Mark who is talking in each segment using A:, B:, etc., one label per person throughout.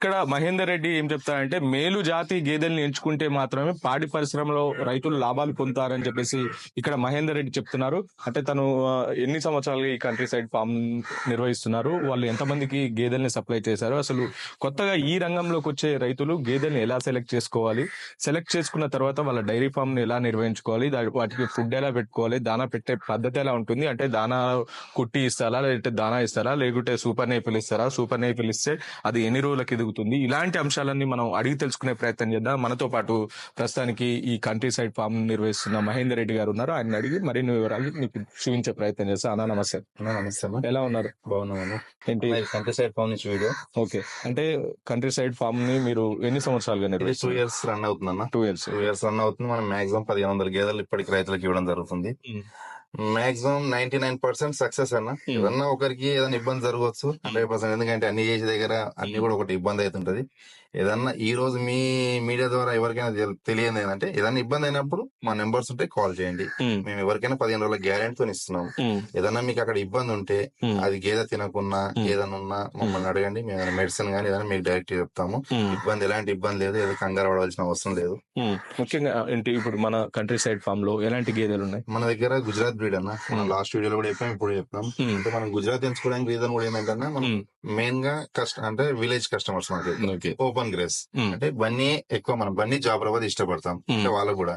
A: ఇక్కడ మహేందర్ రెడ్డి ఏం చెప్తారంటే మేలు జాతి గేదెల్ని ఎంచుకుంటే మాత్రమే పాడి పరిశ్రమలో రైతులు లాభాలు పొందుతారని చెప్పేసి ఇక్కడ మహేందర్ రెడ్డి చెప్తున్నారు. అంటే తను ఎన్ని సంవత్సరాలుగా ఈ కంట్రీ సైడ్ ఫామ్ నిర్వహిస్తున్నారు? వాళ్ళు ఎంతమందికి గేదెల్ని సప్లై చేశారు? అసలు కొత్తగా ఈ రంగంలోకి వచ్చే రైతులు గేదెల్ని ఎలా సెలెక్ట్ చేసుకోవాలి? సెలెక్ట్ చేసుకున్న తర్వాత వాళ్ళ డైరీ ఫామ్ని ఎలా నిర్వహించుకోవాలి? వాటికి ఫుడ్ ఎలా పెట్టుకోవాలి? దానా పెట్టే పద్ధతి ఎలా ఉంటుంది? అంటే దానా కుట్టి ఇస్తారా? లేదంటే దానా ఇస్తారా? లేకుంటే సూపర్ నేపిల్ ఇస్తారా? సూపర్ నేపిల్ ఇస్తే అది ఎన్ని రోజులకి ఎదుగుతుంది ఇలాంటి అంశాలన్నీ మనం అడిగి తెలుసుకునే ప్రయత్నం చేద్దాం. మనతో పాటు ప్రస్తుతానికి ఈ కంట్రీ సైడ్ ఫామ్ నిర్వహిస్తున్న మహేందర్ రెడ్డి గారు ఉన్నారు. ఆయన అడిగి మరిన్ని వివరాలు మీకు చూపించే ప్రయత్నం చేస్తాను అన్న నమస్తే.
B: అన్నా నమస్తే
A: ఎలా ఉన్నారు?
B: బాగున్నామన్నా
A: ఏంటి?
B: కంట్రీ సైడ్ ఫోన్ నుంచి వీడియో.
A: ఓకే. అంటే కంట్రీ సైడ్ ఫామ్ని మీరు ఎన్ని సంవత్సరాలుగా
B: టూ ఇయర్స్ రన్ అవుతుందన్న.
A: Two years
B: two years run అవుతుంది. మనం మాక్సిమం పదిహేను వందల గేదెలు ఇప్పటికి రైతులకు ఇవ్వడం జరుగుతుంది. Maximum ninety nine percent success అన్న. ఏదన్నా ఒకరికి ఏదైనా ఇబ్బంది జరగవచ్చు. Hundred percent. ఎందుకంటే అన్ని చేసే దగ్గర అన్ని కూడా ఒకటి ఇబ్బంది అవుతుంటది ఏదన్నా ఈ రోజు మీ మీడియా ద్వారా ఎవరికైనా తెల్- తెలియదు ఏంటంటే ఏదైనా ఇబ్బంది అయినప్పుడు మా నెంబర్స్ ఉంటే కాల్ చేయండి. మేము ఎవరికైనా పదిహేను రోజుల గ్యారెంటీతో ఇస్తున్నాం ఏదన్నా మీకు అక్కడ ఇబ్బంది ఉంటే అది గేదె తినకున్నా ఏదైనా ఉన్నా మమ్మల్ని అడగండి. మేము మెడిసిన్ గానీ ఏదైనా మీకు డైరెక్ట్ చెప్తాము. ఇబ్బంది ఎలాంటి ఇబ్బంది లేదు. ఏదో కంగారు పడవలసిన అవసరం లేదు.
A: ముఖ్యంగా ఏంటి ఇప్పుడు మన కంట్రీ సైడ్ ఫామ్లో ఎలాంటి గేదెలు ఉన్నాయి?
B: మన దగ్గర గుజరాత్ బ్రీడ్ అన్న మనం లాస్ట్ వీడియోలో కూడా చెప్పాం ఇప్పుడు చెప్తాం. అంటే మనం గుజరాత్ ఎంచుకోవడానికి రీజన్ కూడా ఏంటంటే మనం. మెయిన్గా కష్ట అంటే విలేజ్ కస్టమర్స్ మనకి. Open grass. అంటే బన్నీ ఎక్కువ మనం బన్నీ జాబరాబాద్ ఇష్టపడతాం.
A: Hmm.
B: అంటే వాళ్ళకు కూడా.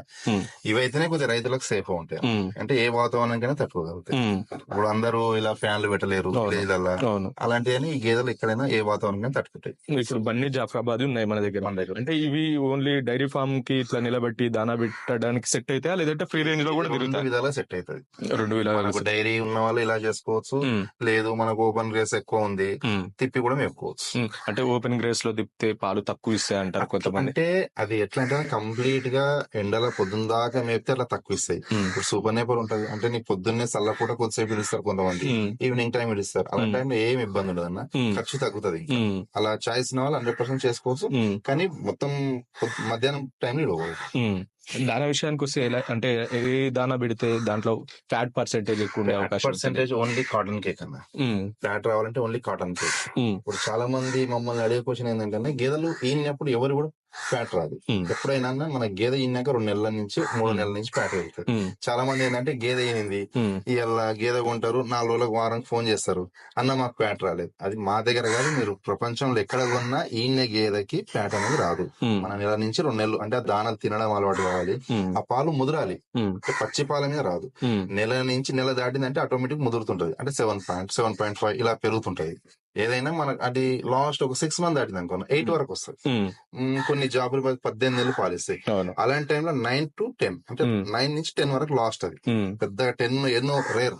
B: ఇవైతేనే కొద్దిగా రైతులకు సేఫ్ ఉంటాయి. అంటే ఏ వాతావరణంకైనా తట్టుకోగలుగుతాయి ఇప్పుడు అందరూ ఇలా ఫ్యాన్లు పెట్టలేరు
A: అవును.
B: విలేజ్లలో
A: అవును.
B: అలాంటివన్నీ ఈ గేదెలు ఎక్కడైనా ఏ వాతావరణం తట్టుకుంటాయి.
A: ఇప్పుడు బన్నీ జాఫరాబాద్ ఉన్నాయి మన దగ్గర.
B: మన దగ్గర.
A: అంటే ఇవి ఓన్లీ డైరీ ఫార్మ్కి ఇట్లా నిలబెట్టి దానా పెట్టడానికి సెట్ అయితే లేదంటే ఫ్రీ రేంజ్లో కూడా
B: విధాలుగా సెట్ అవుతుంది
A: రెండు వేల
B: మనకు డైరీ ఉన్న వాళ్ళు ఇలా చేసుకోవచ్చు. లేదు మనకు ఓపెన్ గ్రేస్ ఎక్కువ ఉంది. తిప్పి కూడా మేపుకోవచ్చు.
A: అంటే ఓపెన్ గ్రేస్లో తిప్పితే పాలు తక్కువ ఇస్తాయి అంటారు కొంతమంది.
B: అంటే అది ఎట్లా అంటే కంప్లీట్గా ఎండల పొద్దున్న దాకా మేపితే అట్లా తక్కువ ఇస్తాయి. ఇప్పుడు సూపర్ నేపర్ ఉంటది. అంటే నీకు పొద్దున్నే చల్లపూట కొద్దిసేపు ఇస్తారు కొంతమంది. ఈవినింగ్ టైం ఇస్తారు అలా
A: ఉమ్.
B: టైంలో ఏం ఇబ్బంది ఉండదు అన్న. ఖర్చు తగ్గుతుంది. అలా చాయిస్ ఉన్న వాళ్ళు హండ్రెడ్ పర్సెంట్ చేసుకోవచ్చు. కానీ మొత్తం మధ్యాహ్నం టైంలో ఇవ్వకూడదు.
A: దానా విషయానికి వస్తే ఎలా అంటే ఏ దానా పెడితే దాంట్లో ఫ్యాట్ పర్సెంటేజ్ ఎక్కువ ఉండే అవకాశం.
B: పర్సెంటేజ్ ఓన్లీ కాటన్ కేక్ అన్న. ఫ్యాట్ రావాలంటే ఓన్లీ కాటన్ కేక్. ఇప్పుడు చాలా మంది మమ్మల్ని అడిగే క్వశ్చన్ ఏంటంటే గేదెలు ఈనప్పుడు ఎవరు కూడా ఫ్యాట్ రాదు. ఎప్పుడైనా మన గేదె ఈనాక రెండు నెలల నుంచి మూడు. నెలల నుంచి ఫ్యాట్ వెళ్తుంది
A: ఉమ్.
B: చాలా మంది ఏంటంటే గేదె ఈనింది. ఇలా గేదె కొంటారు నాలుగు రోజులకు వారానికి ఫోన్ చేస్తారు అన్న మాకు ఫ్యాట్ రాలేదు అది మా దగ్గర కాదు మీరు ప్రపంచంలో ఎక్కడ కొన్నా ఈయన గేదెకి ఫ్యాట్ అనేది రాదు. మన నెల నుంచి రెండు నెలలు అంటే ఆ దానాలు తినడం అలవాటు కావాలి. ఆ పాలు ముదరాలి. అంటే పచ్చి పాల మీద రాదు. నెల నుంచి నెల దాటిందంటే ఆటోమేటిక్ ముదురుతుంటది అంటే seven point seven point five ఇలా పెరుగుతుంటది ఏదైనా మన అది లాస్ట్ ఒక సిక్స్ మంత్ దాటింది అనుకోండి ఎయిట్ వరకు వస్తుంది.
A: ఉమ్,
B: కొన్ని జాబులు పది- పద్దెనిమిది నెలలు పాలిస్తాయి అలాంటి టైంలో నైన్ టు టెన్ అంటే
A: Hmm.
B: నైన్ నుంచి టెన్ వరకు లాస్ట్ అది. పెద్దగా టెన్ ఎన్నో రేర్.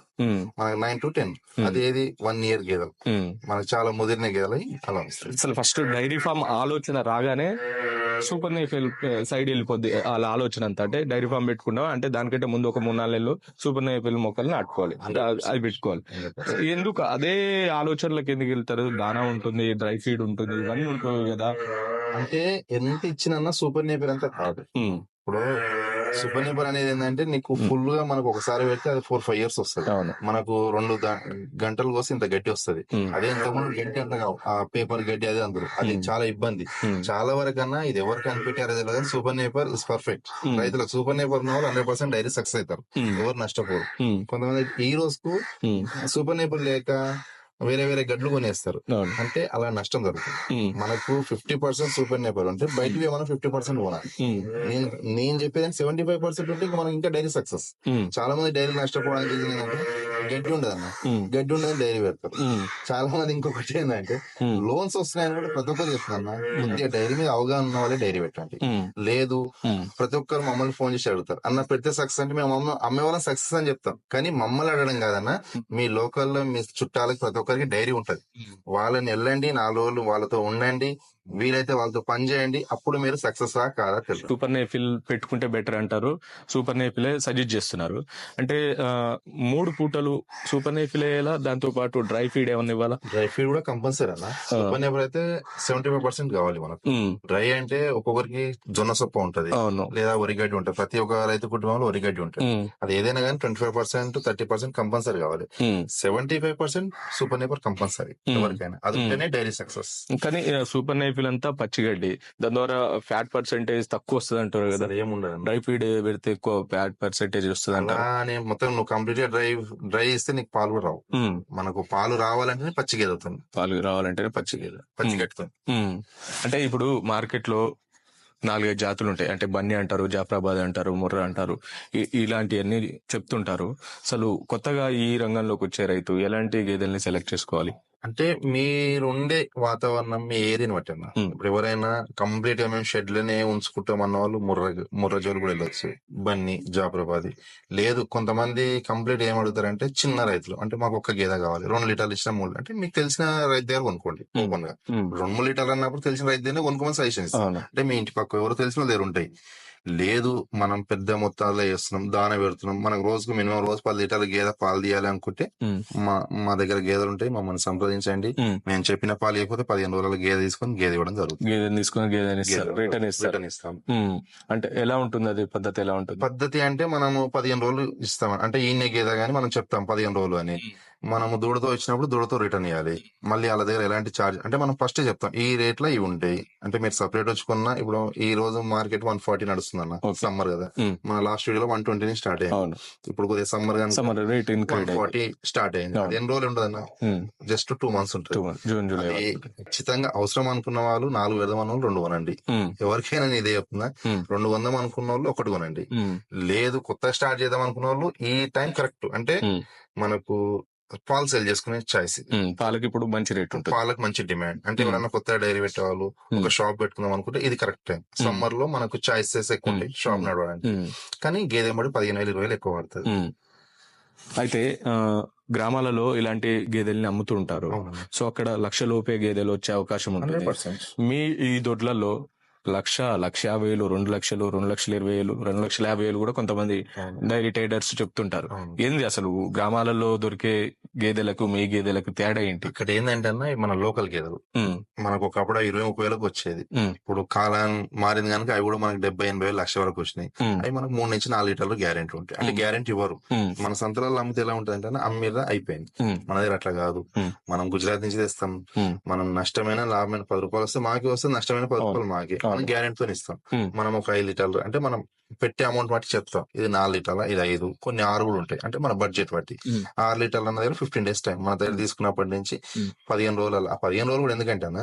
B: మనకి నైన్ టు టెన్
A: Hmm.
B: అది ఏది వన్ ఇయర్ గేదెలు. మనకి చాలా ముదిరిన గేదెలు అలా వస్తాయి
A: అసలు ఫస్ట్ డైరీ ఫామ్ ఆలోచన రాగానే సూపర్ నేఫెల్ సైడ్ వెళ్ళిపోద్ది. వాళ్ళ ఆలోచన అంతా. అంటే డైరీ ఫామ్ పెట్టుకున్నాం అంటే దానికంటే ముందు ఒక మూడు నాలుగు నెలలు సూపర్ నేఫెల్ మొక్కలు నాటుకోవాలి. అంటే అది- పెట్టుకోవాలి. ఎందుకు? అదే ఆలోచనలకు ఎందుకు వెళ్తారు? దానా ఉంటుంది డ్రై ఫీడ్ ఉంటుంది ఇవన్నీ ఉంటుంది కదా.
B: అంటే ఎంత ఇచ్చినా సూపర్ నేపర్ అంతా కాదు. ఇప్పుడు సూపర్ నేపర్ అనేది ఏంటంటే నీకు ఫుల్గా మనకు ఒకసారి పెడితే అది ఫోర్ ఫైవ్ ఇయర్స్ వస్తుంది మనకు రెండు గంటలు కోసి ఇంత గట్టి వస్తుంది. అదే ఇంతకుముందు గట్టి అంత కావు ఆ పేపర్ గట్టి అదే అందరు అది. చాలా ఇబ్బంది. చాలా వరకన్నా ఇది ఎవరు కనిపెట్టారో తెలియదు సూపర్ నేపర్ ఇస్ పర్ఫెక్ట్. రైతులకు సూపర్ నేపర్ ఉన్న వాళ్ళు హండ్రెడ్ పర్సెంట్ డైరీ సక్సెస్ అవుతారు. ఎవరు నష్టపోరు. కొంతమంది ఈ రోజుకు. సూపర్ నేపర్ లేక వేరే వేరే గడ్లు కొనేస్తారు అంటే అలా నష్టం జరుగుతుంది. మనకు ఫిఫ్టీ పర్సెంట్ సూపర్ నేపర్ అంటే బయటవి ఏమైనా ఫిఫ్టీ పర్సెంట్ కొనాలి. నేను నేను చెప్పేది సెవెంటీ ఫైవ్ పర్సెంట్ ఉంటే మనకి ఇంకా డైరీ సక్సెస్. చాలా మంది డైరీ నష్టపోవడానికి గడ్డి ఉండదు అన్న
A: ఉమ్.
B: గడ్డి ఉండదు డైరీ పెడతారు. చాలా మంది ఇంకొకటి ఏంటంటే. లోన్స్ వస్తున్నాయని కూడా ప్రతి ఒక్కరు చెప్తున్నా కొద్దిగా డైరీ మీద అవగాహన ఉన్న వాళ్ళే డైరీ పెట్టండి. లేదు. ప్రతి ఒక్కరు మమ్మల్ని ఫోన్ చేసి అడుగుతారు అన్న పెడితే సక్సెస్ అంటే మేము అమ్మ అమ్మే వాళ్ళని సక్సెస్ అని చెప్తాం కానీ మమ్మల్ని అడగడం కాదన్న మీ లోకల్లో మీ చుట్టాలకి ప్రతి ఒక్కరికి డైరీ ఉంటది వాళ్ళని వెళ్ళండి నాలుగు రోజులు వాళ్ళతో ఉండండి వీలైతే వాళ్ళతో పని చేయండి. అప్పుడు మీరు సక్సెస్ ఆ కాదా తెలుసు
A: సూపర్ నేఫిల్ పెట్టుకుంటే బెటర్ అంటారు. సూపర్ నేఫిలే సజెస్ట్ చేస్తున్నారు. అంటే మూడు పూటలు సూపర్ నైఫిల్ వేయాలా దాంతో పాటు డ్రై ఫీడ్ ఏమన్నా ఇవ్వాలా?
B: డ్రై ఫీడ్ కూడా కంపల్సరీ అన్న. సొప్ప నేపర్ అయితే సెవెంటీ ఫైవ్ పర్సెంట్ కావాలి మనకు. డ్రై అంటే ఒక్కొక్కరికి జొన్న సొప్ప ఉంటది. లేదా వరిగడ్డి ఉంటది. ప్రతి ఒక్క రైతు కుటుంబంలో వరిగడ్డి ఉంటది. అది ఏదైనా కానీ twenty five percent thirty percent compulsory కావాలి. Seventy five percent super napier compulsory. ఎవరికైనా. అది డైరీ సక్సెస్.
A: కానీ సూపర్ నైఫిల్ అంతా పచ్చిగడ్డి దాని ద్వారా ఫ్యాట్ పర్సెంటేజ్ తక్కువ వస్తుంది అంటారు కదా.
B: అసలు ఏముండదు
A: డ్రై ఫీడ్ పెడితే ఎక్కువ ఫ్యాట్ పర్సెంటేజ్ వస్తుంది అంటారు.
B: అలానే మొత్తం నువ్వు కంప్లీట్గా డ్రై డ్రై ఇస్తే నీకు పాలు కూడా రావు.
A: ఉమ్,
B: మనకు పాలు రావాలంటే పచ్చి గేదవుతుంది
A: పాలు రావాలంటేనే
B: పచ్చి
A: Hmm.
B: కట్టుతుంది
A: ఉమ్. అంటే ఇప్పుడు మార్కెట్లో నాలుగైదు జాతులు ఉంటాయి. అంటే బన్నీ అంటారు జాఫరాబాద్ అంటారు ముర్రా అంటారు. ఇ- ఇలాంటివన్నీ చెప్తుంటారు. అసలు కొత్తగా ఈ రంగంలోకి వచ్చే రైతు ఎలాంటి గేదెల్ని సెలెక్ట్ చేసుకోవాలి?
B: అంటే మీరుండే వాతావరణం మీ ఏరియాని బట్టి అన్న. ఇప్పుడు ఎవరైనా కంప్లీట్గా మేము షెడ్లోనే ఉంచుకుంటాం అన్న వాళ్ళు ముర్ర ముర్రజోలు కూడా వెళ్ళొచ్చు. బన్ని జాఫరాబాది. లేదు కొంతమంది కంప్లీట్ ఏం అడుగుతారంటే చిన్న రైతులు. అంటే మాకు ఒక్క గేదె కావాలి. రెండు లీటర్లు ఇచ్చిన మూడు. అంటే మీకు తెలిసిన రైతు దగ్గర కొనుక్కోండి.
A: ఓపెన్గా
B: రెండు మూడు లీటర్లు అన్నప్పుడు తెలిసిన రైతు దగ్గర కొనుక్కోమని సజెషన్ ఇస్తాం
A: అవును.
B: అంటే మీ ఇంటి పక్క ఎవరు తెలిసిన దగ్గర ఉంటాయి. లేదు మనం పెద్ద మొత్తాల్లో చేస్తున్నాం దాన పెడుతున్నాం. మనకు రోజుకు మినిమం రోజు పది లీటర్ల గేదె పాలు తీయాలి అనుకుంటే మా మా దగ్గర గేదెలు ఉంటాయి మమ్మల్ని సంప్రదించండి. మేము చెప్పిన పాలు ఇవ్వకపోతే పదిహేను రోజుల గేదె తీసుకొని గేదె ఇవ్వడం జరుగుతుంది.
A: గేదెని తీసుకుని గేదెని రిటర్న్
B: ఇస్తాం.
A: అంటే ఎలా ఉంటుంది అది పద్ధతి ఎలా ఉంటుంది?
B: పద్ధతి అంటే మనము పదిహేను రోజులు ఇస్తాం. అంటే ఈయన గేదె గానీ మనం చెప్తాం పదిహేను రోజులు అని. మనము దూడతో వచ్చినప్పుడు దూడతో రిటర్న్ ఇవ్వాలి మళ్ళీ వాళ్ళ దగ్గర ఎలాంటి చార్జ్ అంటే మనం ఫస్ట్ చెప్తాం ఈ రేట్లో ఇవి ఉంటాయి. అంటే మీరు సపరేట్ వచ్చుకున్నా ఇప్పుడు ఈ రోజు మార్కెట్ వన్ ఫార్టీ నడుస్తుంది. అన్న
A: Okay.
B: సమ్మర్ కదా.
A: Hmm.
B: మన లాస్ట్ వీడియోలో వన్ ట్వంటీ స్టార్ట్ అయ్యింది ఇప్పుడు కొద్దిగా summer
A: summer rate
B: forty start అయింది. ఎన్ని రోజులు ఉండదు అన్న జస్ట్ టూ మంత్స్ ఉంటుంది.
A: జూన్ జూలై
B: ఖచ్చితంగా అవసరం అనుకున్న వాళ్ళు నాలుగు అన్న వాళ్ళు రెండు కొనండి.
A: ఉమ్,
B: ఎవరికైనా నేను ఇదే చెప్తున్నా. రెండు వందం అనుకున్న వాళ్ళు ఒకటి కొనండి. లేదు కొత్త స్టార్ట్ చేద్దాం అనుకున్న వాళ్ళు ఈ టైం కరెక్ట్. అంటే మనకు పాలు సేల్ చేసుకునే చాయిస్
A: ఉమ్. పాలకి ఇప్పుడు మంచి రేట్ ఉంటుంది.
B: పాలకు మంచి డిమాండ్ అంటే
A: Hmm.
B: ఎవరైనా కొత్త డైరీ పెట్టేవాళ్ళు ఒక షాప్ పెట్టుకుందాం అనుకుంటే ఇది కరెక్ట్ టైం సమ్మర్లో మనకు చాయిసెస్ ఎక్కువ ఉంటాయి
A: Hmm.
B: షాప్. నడవడానికి.
A: ఉమ్,
B: కానీ గేదె మడి పదిహేను వేలు ఇరవై వేలు ఎక్కువ పడుతుంది.
A: ఉమ్. అయితే ఆ, గ్రామాలలో ఇలాంటి గేదెల్ని అమ్ముతూ ఉంటారు. సో అక్కడ లక్ష లోపే గేదెలు వచ్చే అవకాశం
B: హండ్రెడ్
A: ఉంటుంది
B: పర్సెంట్.
A: మీ ఈ దొడ్లలో లక్ష లక్ష యాభై వేలు రెండు లక్షలు రెండు లక్షల ఇరవై వేలు రెండు లక్షల యాభై వేలు కూడా కొంతమంది డైరీ ట్రేడర్స్ చెప్తుంటారు. ఏంది అసలు గ్రామాలలో దొరికే గేదెలకు మీ గేదెలకు తేడా ఏంటి?
B: ఇక్కడ ఏంటంటే మన లోకల్ గేదెలు. మనకు ఒకప్పుడు ఇరవై ముప్పై వేలకు వచ్చేది. ఇప్పుడు కాలం మారింది కనుక అవి కూడా మనకి డెబ్బై ఎనభై వేలు లక్ష వరకు వచ్చినాయి. అవి మనకు మూడు నుంచి నాలుగు లీటర్లు గ్యారెంటీ ఉంటాయి. అంటే. గ్యారెంటీ ఇవ్వరు. మన సంతరాలు అమ్మితే ఎలా ఉంటుంది అంటే అమ్మిరా అయిపోయింది. మన దగ్గర అట్లా కాదు. మనం గుజరాత్ నుంచి తెస్తాం. మనం నష్టమైన లాభమైన పది రూపాయలు వస్తే మాకే వస్తే నష్టమైన పది. రూపాయలు మాకే. మనం గ్యారెంటీ తో ఇస్తాం. మనం ఒక ఐదు లీటర్లు అంటే మనం పెట్టే అమౌంట్ బట్టి చెప్తాం. ఇది నాలుగు లీటర్ల ఇది ఐదు. కొన్ని ఆరు కూడా ఉంటాయి. అంటే మన బడ్జెట్ బట్టి. ఆరు లీటర్ల అన్న దగ్గర ఫిఫ్టీన్ డేస్ టైం మన దగ్గర తీసుకున్నప్పటి నుంచి. పదిహేను రోజులు ఆ పదిహేను రోజులు కూడా ఎందుకంటే అన్న.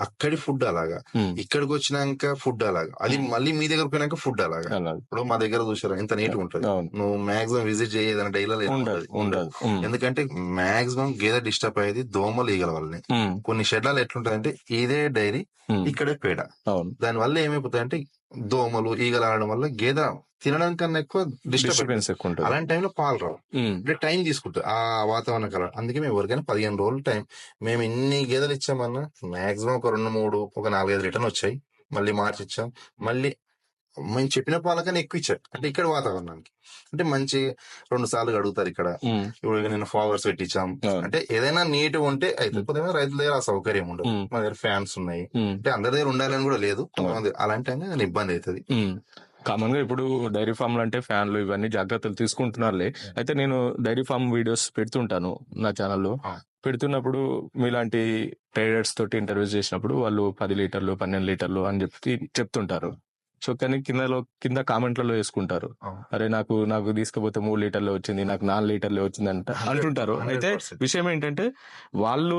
B: అక్కడి ఫుడ్ అలాగా. ఇక్కడికి వచ్చినాక ఫుడ్ అలాగా. అది మళ్ళీ మీ దగ్గర పోయినాక ఫుడ్ అలాగా. ఇప్పుడు మా దగ్గర చూసారా ఎంత నీట్గా ఉంటుంది నువ్వు మాక్సిమం విజిట్ చేయదని డైలీ
A: ఉండదు
B: ఎందుకంటే మాక్సిమం గేదె డిస్టర్బ్ అయ్యేది దోమలు ఈగల వల్లనే. కొన్ని షెడ్లలో ఎట్లుంటదంటే ఇదే డైరీ ఇక్కడే పేడ. దాని వల్ల ఏమైపోతాయంటే దోమలు ఈగలు ఆడడం వల్ల గేదె తినడం కన్నా ఎక్కువ డిస్టర్బ్
A: డిస్టర్బెన్స్ ఎక్కువ ఉంటుంది.
B: అలాంటి టైంలో పాలు రావు. అంటే టైం తీసుకుంటుంది. ఆ వాతావరణం కలర్ అందుకే మేము ఎవరికైనా పదిహేను రోజులు టైం. మేము ఇన్ని గేదెలు ఇచ్చామన్నా మాక్సిమం ఒక రెండు మూడు ఒక నాలుగైదు రిటర్న్ వచ్చాయి. మళ్ళీ మార్చి ఇచ్చాం. మళ్ళీ మేము చెప్పిన పాలకన్నా ఎక్కువ ఇచ్చారు అంటే ఇక్కడ వాతావరణానికి. అంటే మంచి రెండు సార్లు అడుగుతారు ఇక్కడ. ఇప్పుడు నేను ఫావర్స్ పెట్టించాం. అంటే ఏదైనా నీట్ ఉంటే అయితే కొద్దిగా రైతుల దగ్గర ఆ సౌకర్యం ఉండదు. మా దగ్గర ఫ్యాన్స్ ఉన్నాయి. అంటే అందరి దగ్గర ఉండాలని కూడా లేదు. అలాంటి ఏదైనా ఇబ్బంది అవుతుంది
A: కామన్గా ఇప్పుడు డైరీ ఫామ్లు అంటే ఫ్యాన్లు ఇవన్నీ జాగ్రత్తలు తీసుకుంటున్నారులే. అయితే నేను డైరీ ఫామ్ వీడియోస్ పెడుతుంటాను నా ఛానల్లో. పెడుతున్నప్పుడు మీలాంటి ట్రేడర్స్ తోటి ఇంటర్వ్యూస్ చేసినప్పుడు వాళ్ళు పది లీటర్లు పన్నెండు లీటర్లు అని చెప్పి చెప్తుంటారు. సో కానీ కిందలో కింద కామెంట్లలో వేసుకుంటారు. అరే నాకు నాకు తీసుకపోతే మూడు లీటర్లు వచ్చింది నాకు నాలుగు లీటర్లు వచ్చింది అంట అంటుంటారు. అయితే
B: 100%.
A: విషయం ఏంటంటే వాళ్ళు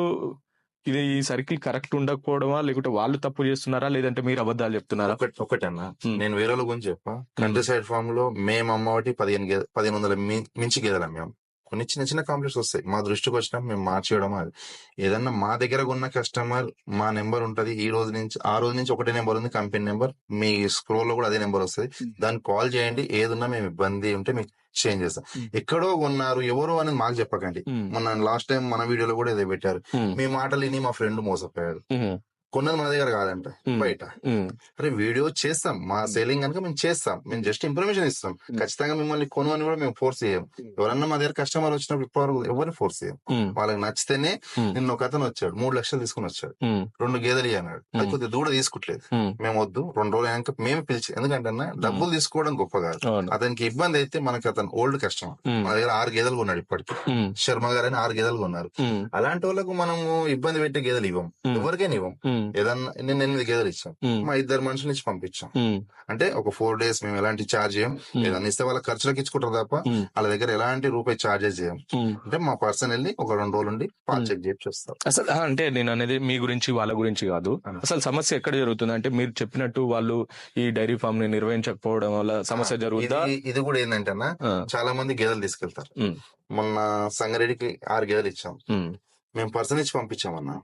A: ఇది ఈ సర్కిల్ కరెక్ట్ ఉండకపోవడమా లేకుంటే వాళ్ళు తప్పు చేస్తున్నారా లేదంటే మీరు అబద్ధాలు చెప్తున్నారా?
B: ఒకటి ఒకటన్నా. నేను వేరే వాళ్ళ గురించి చెప్పా. కంట్రీ సైడ్ ఫార్మ్లో మేము అమ్మవాటి పదిహేను గేదె పదిహేను వందల మించి గేదెలు అమ్మాం కొన్ని చిన్న చిన్న కాంప్లెక్స్ వస్తాయి. మా దృష్టికి వచ్చినా మేము మార్చేయడం అది. ఏదన్నా మా దగ్గర ఉన్న కస్టమర్ మా నెంబర్ ఉంటది. ఈ రోజు నుంచి ఆ రోజు నుంచి ఒకటే నెంబర్ ఉంది. Company number. మీ స్క్రోల్లో కూడా అదే నెంబర్ వస్తుంది. దాన్ని కాల్ చేయండి. ఏదున్నా మేము ఇబ్బంది ఉంటే మీకు చేంజ్ చేస్తాం. ఎక్కడో ఉన్నారు ఎవరో అనేది మాకు చెప్పకండి. మొన్న లాస్ట్ టైం మన వీడియోలో కూడా ఇదే పెట్టారు. మీ మాటలు విని మా ఫ్రెండ్ మోసపోయాడు. కొన్నది మన దగ్గర కాదంట. బయట. అరే వీడియో చేస్తాం. మా సేలింగ్ కనుక మేము చేస్తాం. మేము జస్ట్ ఇన్ఫర్మేషన్ ఇస్తాం. ఖచ్చితంగా మిమ్మల్ని కొను అని కూడా మేము ఫోర్స్ చేయం ఎవరన్నా మా దగ్గర కస్టమర్ వచ్చినప్పుడు ఇప్పటివరకు ఎవరిని ఫోర్స్ చేయం వాళ్ళకి నచ్చితేనే నిన్న ఒక అతను వచ్చాడు. మూడు లక్షలు తీసుకుని వచ్చాడు. రెండు గేదెలు అన్నాడు. అది. కొద్దిగా దూడ తీసుకుంటలేదు. మేము. వద్దు. రెండు రోజులు అయినాక మేము పిలిచి ఎందుకంటే అన్న డబ్బులు తీసుకోవడం గొప్ప కాదు. అతనికి ఇబ్బంది అయితే మనకి అతను ఓల్డ్ కస్టమర్ మన దగ్గర ఆరు గేదెలు కొన్నాడు ఇప్పటికి. శర్మ గారు అని ఆరు గేదెలు కొన్నారు. అలాంటి వాళ్ళకు మనము ఇబ్బంది పెట్టే గేదెలు ఇవ్వం. ఎవరికైనా ఇవ్వం. ఏదన్నా నేను ఎనిమిది గేదెలు ఇచ్చాం మా ఇద్దరు మనుషులు ఇచ్చి పంపించాం. అంటే ఒక ఫోర్ డేస్ మేము ఎలాంటి ఛార్జ్ చేయం? ఏదన్నా ఇస్తే వాళ్ళ ఖర్చులకు ఇచ్చుకుంటారు తప్ప వాళ్ళ దగ్గర ఎలాంటి రూపాయి ఛార్జెస్ చేయం. అంటే మా పర్సన్ వెళ్ళి ఒక రెండు రోజులు ఉండి పాలు. చెక్ చేసి చూస్తారు.
A: అసలు అంటే నేను అనేది మీ గురించి వాళ్ళ గురించి కాదు. అసలు సమస్య ఎక్కడ జరుగుతుంది? అంటే మీరు చెప్పినట్టు వాళ్ళు ఈ డైరీ ఫామ్ని నిర్వహించకపోవడం వల్ల సమస్య జరుగుతుందా
B: ఇది ఇది కూడా ఏంటంటే చాలా మంది గేదెలు తీసుకెళ్తారు. మొన్న సంగారెడ్డికి ఆరు గేదెలు ఇచ్చాం. మేము పర్సన్ ఇచ్చి పంపించామన్నా.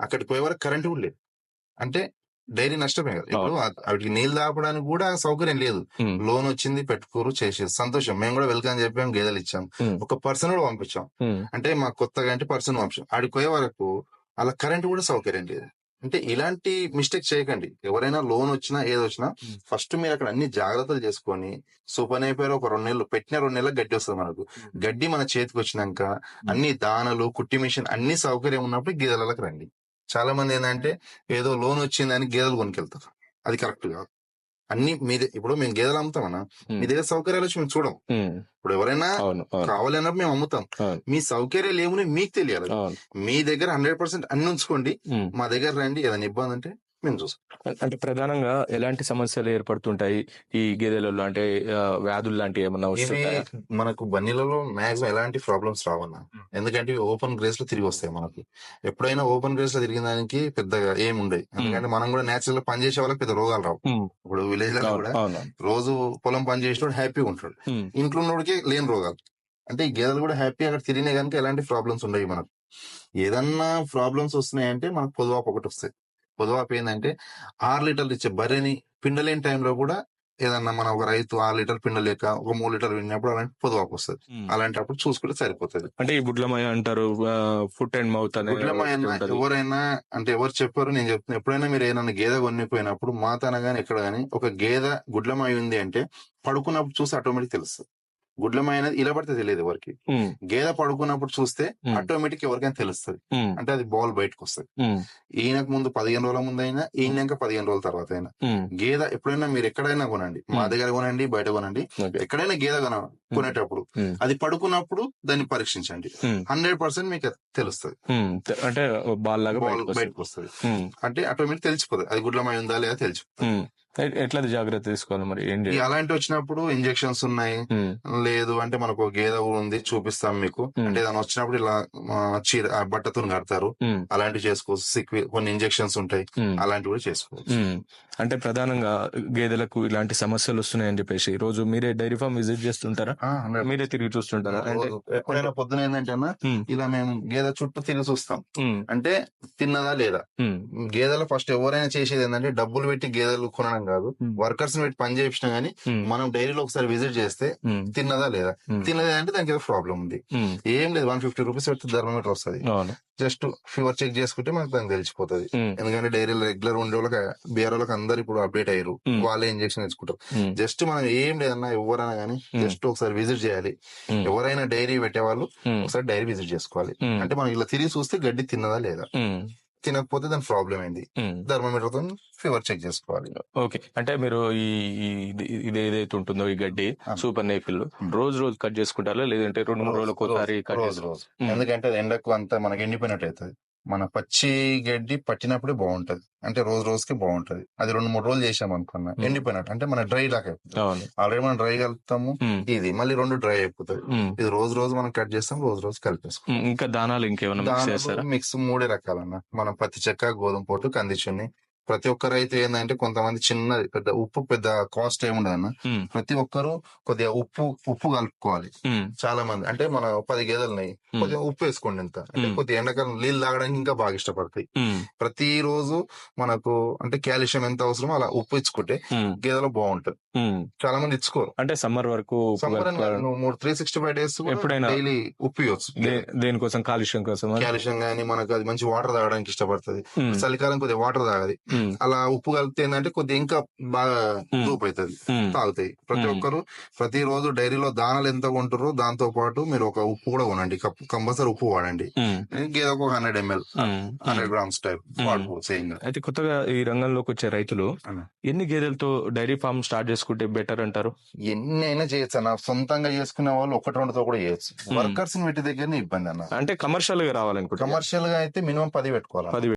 B: అక్కడికి పోయే వరకు కరెంట్ కూడా లేదు. అంటే డైరీ నష్టమే కదా. ఇప్పుడు వాటికి నీళ్ళు దాపడానికి కూడా సౌకర్యం లేదు. లోన్ వచ్చింది పెట్టుకోరు చేసేది సంతోషం. మేము కూడా వెల్కమ్ చెప్పాం గేదెలు ఇచ్చాం. ఒక పర్సన్ కూడా పంపించాం. అంటే మా కొత్తగా అంటే పర్సన్ పంపించాం. ఆడికి పోయే వరకు అలా కరెంట్ కూడా సౌకర్యం లేదు. అంటే ఇలాంటి మిస్టేక్ చేయకండి. ఎవరైనా లోన్ వచ్చినా ఏది వచ్చినా. ఫస్ట్ మీరు అక్కడ అన్ని జాగ్రత్తలు చేసుకొని సూపర్ అయిపోయారు ఒక రెండు నెలలు పెట్టిన రెండు నెలలకు గడ్డి వస్తుంది మనకు. గడ్డి మన చేతికి వచ్చినాక అన్ని దానలు కుట్టి మిషన్ అన్ని సౌకర్యం ఉన్నప్పుడు గేదెలకు రండి. చాలా మంది ఏంటంటే ఏదో లోన్ వచ్చిందని గేదెలు కొనుకెళ్తారు అది కరెక్ట్ కాదు. అన్ని మీదే ఇప్పుడు మేము గేదెలు అమ్ముతామన్నా మీ దగ్గర సౌకర్యాలు వచ్చి మేము చూడం
A: ఉమ్,
B: ఇప్పుడు ఎవరైనా
A: అవును అవును.
B: కావాలి అన్నప్పుడు మేము అమ్ముతాం. మీ సౌకర్యాలు ఏముని మీకు తెలియాలి. మీ దగ్గర హండ్రెడ్ పర్సెంట్ అన్ని ఉంచుకోండి. మా దగ్గర రండి. ఏదైనా ఇబ్బంది అంటే మేము చూస్తాం
A: అంటే ప్రధానంగా ఎలాంటి సమస్యలు ఏర్పడుతుంటాయి? ఈ గేదెలలో అంటే ఆ, వ్యాధులు లాంటివి ఏమన్నా
B: ఇవి
A: వస్తుంటాయా?
B: మనకు బన్నీలలో మాక్సిమం ఎలాంటి ప్రాబ్లమ్స్ రావన్నా. ఎందుకంటే ఇవి ఓపెన్ గ్రేస్లో తిరిగి వస్తాయి మనకి. ఎప్పుడైనా ఓపెన్ గ్రేస్లో తిరిగిన దానికి పెద్దగా ఏమి ఉండవు ఎందుకంటే మనం కూడా నేచురల్గా పని చేసే వాళ్ళకి పెద్ద రోగాలు రావు. ఇప్పుడు
A: విలేజ్లో
B: కూడా
A: అవును.
B: రోజు పొలం పని చేసేటోడు హ్యాపీగా ఉంటాడు.
A: ఉమ్,
B: ఇంట్లో ఉన్నోడికి లేని రోగాలు. అంటే ఈ గేదెలు కూడా హ్యాపీ అక్కడ తిరిగినా కనుక ఎలాంటి ప్రాబ్లమ్స్ ఉండవు మనకు. ఏదన్నా ప్రాబ్లమ్స్ వస్తున్నాయంటే మనకు పొదువాపు ఒకటి వస్తాయి. పొదువాపు ఏంటంటే ఆరు లీటర్లు ఇచ్చే బర్రెని పిండలేని టైంలో కూడా ఏదన్నా మన ఒక రైతు ఆరు లీటర్ పిండలేక ఒక మూడు లీటర్ విన్నప్పుడు అలాంటి పొదువాపు వస్తుంది. అలాంటప్పుడు చూసుకుంటే సరిపోతుంది
A: అంటే ఈ బుడ్లమయ అంటారు ఫుట్ అండ్ మౌత్ అనే ఉంటది.
B: ఎవరైనా అంటే ఎవరు చెప్పారు నేను చెప్తున్నా ఎప్పుడైనా మీరు ఏదైనా గేదె కొనిపోయినప్పుడు మాతన గాని ఎక్కడ గాని ఒక గేదె గుడ్లమాయ ఉంది అంటే పడుకున్నప్పుడు చూసి ఆటోమేటిక్ తెలుస్తుంది గుడ్లమాయ అనేది ఇలా పడితే తెలియదు ఎవరికి. గేదె పడుకున్నప్పుడు చూస్తే ఆటోమేటిక్ ఎవరికైనా తెలుస్తుంది. అంటే అది బాల్ బయటకు వస్తుంది ఈయనకు ముందు పదిహేను రోజుల ముందు అయినా ఈయనక పదిహేను రోజుల తర్వాత అయినా గేదె ఎప్పుడైనా మీరు ఎక్కడైనా కొనండి. మా. దగ్గర కొనండి బయట కొనండి. ఎక్కడైనా గేదె కొన కొనేటప్పుడు. అది పడుకున్నప్పుడు దాన్ని పరీక్షించండి. హండ్రెడ్ పర్సెంట్ మీకు తెలుస్తుంది.
A: అంటే బాల్ లాగా
B: బాల్
A: బయటకు వస్తుంది.
B: అంటే ఆటోమేటిక్ తెలిసిపోతుంది. అది గుడ్లమై ఉందా లేదా తెలిసిపోతుంది.
A: ఎట్లా జాగ్రత్త తీసుకోవాలి మరి? ఏం
B: ఈ
A: చేయాలి?
B: అలాంటి వచ్చినప్పుడు ఇంజెక్షన్స్ ఉన్నాయి. లేదు అంటే మనకు గేదె ఉంది చూపిస్తాం మీకు. అంటే దాని వచ్చినప్పుడు ఇలా చీర బట్టతో కడతారు. అలాంటివి చేసుకోవచ్చు. సిక్ కొన్ని ఇంజెక్షన్స్ ఉంటాయి. అలాంటివి కూడా చేసుకోవచ్చు.
A: అంటే ప్రధానంగా గేదెలకు ఇలాంటి సమస్యలు వస్తున్నాయని చెప్పేసి రోజు మీరే డైరీ ఫామ్ విజిట్ చేస్తుంటారా?
B: ఆ, 100%.
A: మీరే తిరిగి చూస్తుంటారా? అంటే
B: ఎప్పుడైనా పొద్దున ఏంటంటే ఇలా మేము గేదె చుట్టూ తిరిగి చూస్తాం. అంటే తిన్నదా లేదా? గేదెలు ఫస్ట్ ఎవరైనా చేసేది ఏంటంటే డబ్బులు పెట్టి గేదెలు కొనడం కాదు. వర్కర్స్ పెట్టి పని చేయించినా గానీ
A: ఉమ్,
B: మనం డైరీలో ఒకసారి విజిట్ చేస్తే తిన్నదా లేదా? తిన్నది అంటే దానికి ఏదో ప్రాబ్లం ఉంది. ఏం లేదు వన్ ఫిఫ్టీ రూపీస్ పెడితే థర్మోమీటర్ వస్తుంది. జస్ట్ ఫీవర్ చెక్ చేసుకుంటే మనకు దానికి తెలిసిపోతుంది. ఎందుకంటే డైరీలో రెగ్యులర్ ఉండే వాళ్ళకి బీఆర్ వాళ్ళకి అందరు ఇప్పుడు అప్డేట్ అయ్యారు. వాళ్ళే ఇంజెక్షన్ ఇచ్చుకుంటారు జస్ట్ మనం ఏం లేదన్నా ఎవరైనా కానీ. జస్ట్ ఒకసారి విజిట్ చేయాలి. ఎవరైనా డైరీ పెట్టేవాళ్ళు ఒకసారి డైరీ విజిట్ చేసుకోవాలి. అంటే మనం ఇలా తిరిగి చూస్తే గడ్డి తిన్నదా లేదా? తినకపోతే దాని ప్రాబ్లం ఏంది. థర్మోమీటర్తో ఫీవర్ చెక్ చేసుకోవాలి.
A: ఓకే. అంటే మీరు ఈ ఇది ఏదైతే ఉంటుందో ఈ గడ్డి. Super napier. రోజు రోజు కట్ చేసుకుంటారా? లేదంటే రెండు మూడు రోజులకు ఒకసారి కట్
B: రోజు రోజు. ఎందుకంటే ఎండకు అంతా మనకి ఎండిపోయినట్టు అవుతుంది. మన పచ్చి గడ్డి పట్టినప్పుడే బాగుంటది. అంటే రోజు రోజుకి బాగుంటది. అది రెండు మూడు రోజులు చేసాం అనుకున్నా. ఎండిపోయినట్టు. అంటే మన డ్రై లాగా అయిపోతుంది. ఆల్రెడీ మనం డ్రై కలుపుతాము. ఇది మళ్ళీ రెండు డ్రై అయిపోతుంది ఇది రోజు రోజు మనం కట్ చేస్తాం రోజు రోజు కలిపేసుకుంటాం
A: ఉమ్, ఇంకా దానాలు ఇంకేమైనా మిక్స్
B: మూడే రకాలన్న. మనం పత్తి చెక్క గోధుమ పొట్టు కందిచున్ని ప్రతి ఒక్క రైతు ఏంటంటే కొంతమంది చిన్నది పెద్ద ఉప్పు పెద్ద కాస్ట్ ఏముండదన్న.
A: ఉమ్,
B: ప్రతి ఒక్కరు కొద్దిగా ఉప్పు ఉప్పు కలుపుకోవాలి. చాలా మంది అంటే మన పది గేదెలు ఉన్నాయి కొద్దిగా ఉప్పు వేసుకోండి ఇంత. అంటే. కొద్దిగా ఎండాకాలం నీళ్ళు తాగడానికి ఇంకా బాగా ఇష్టపడతాయి. ప్రతి రోజు మనకు అంటే కాల్షియం ఎంత అవసరమో అలా ఉప్పు ఇచ్చుకుంటే గేదెలో బాగుంటది. చాలా మంది ఇచ్చుకోరు
A: అంటే సమ్మర్ వరకు
B: సమ్మర్ మూడు త్రీ సిక్స్టీ ఫైవ్ డేస్
A: ఎప్పుడైనా.
B: డైలీ ఉప్పు ఇవ్వచ్చు
A: దే- దేనికోసం కాలుష్యం కోసం
B: కాల్షియం గానీ మనకు అది మంచి వాటర్ తాగడానికి ఇష్టపడుతుంది. చలికాలం కొద్దిగా వాటర్ తాగది. అలా ఉప్పు కలిపితే ఏంటంటే కొద్దిగా ఇంకా బాగా. దూపు అవుతుంది. తాగుతాయి ప్రతి. ఒక్కరు ప్రతి రోజు డైరీలో దానాలు ఎంత కొంటారో దాంతో పాటు మీరు ఒక ఉప్పు కూడా కొనండి కంపల్సరీ ఉప్పు వాడండి. గేదె ఒక hundred ML. Hundred grams type ఏం కాదు.
A: అయితే కొత్తగా ఈ రంగంలోకి వచ్చే రైతులు. ఎన్ని గేదెలతో డైరీ ఫార్మ్ స్టార్ట్ చేసుకుంటే బెటర్ అంటారు?
B: ఎన్ని అయినా చేయొచ్చు అన్న. సొంతంగా చేసుకునే వాళ్ళు ఒకటి రెండుతో కూడా చేయొచ్చు.
A: ఉమ్.
B: వర్కర్స్ పెట్టి దగ్గరనే ఇబ్బంది అన్న.
A: అంటే కమర్షియల్గా రావాలనుకుంటా
B: కమర్షియల్గా అయితే మినిమం పది పెట్టుకోవాలి
A: పది